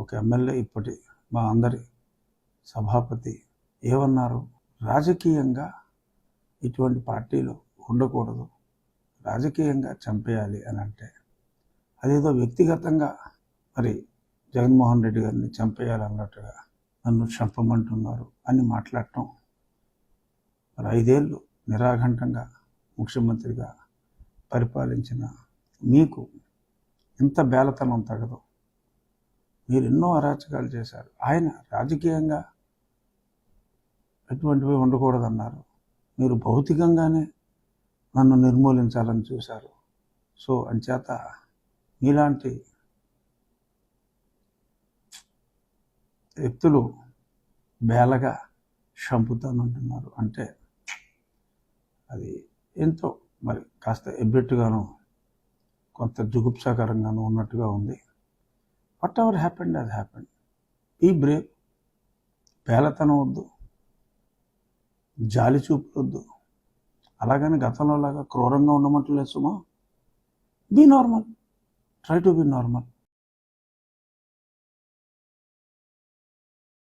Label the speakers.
Speaker 1: ఒక ఎమ్మెల్యే ఇప్పటి మా అందరి సభాపతి ఏమన్నారు? రాజకీయంగా ఇటువంటి పార్టీలు ఉండకూడదు. రాజకీయంగా చంపేయాలి అని అంటే అదేదో వ్యక్తిగతంగా మరి జగన్మోహన్ రెడ్డి గారిని చంపేయాలన్నట్టుగా నన్ను చంపమంటున్నారు అని మాట్లాడటం మరి ఐదేళ్ళు నిరాఘంటంగా ముఖ్యమంత్రిగా పరిపాలించిన మీకు ఇంత బేలతనం తగదు. మీరు ఎన్నో అరాచకాలు చేశారు. ఆయన రాజకీయంగా ఎటువంటివి ఉండకూడదన్నారు. మీరు భౌతికంగానే నన్ను నిర్మూలించాలని చూశారు. సో అంచేత మీలాంటి వ్యక్తులు బేలగా చంపుతానంటున్నారు. అంటే అది ఎంతో మరి కాస్త ఎబ్బెట్టుగాను కొంత జుగుప్సాకరంగాను ఉన్నట్టుగా ఉంది. వాట్ ఎవర్ హ్యాపెండ్ అది హ్యాపెండ్ ఈ బ్రేవ్ పేలతనం వద్దు. జాలి చూపొద్దు అలాగని గతంలో లాగా క్రూరంగా ఉండమంటలేదు సుమా. Be normal try to be normal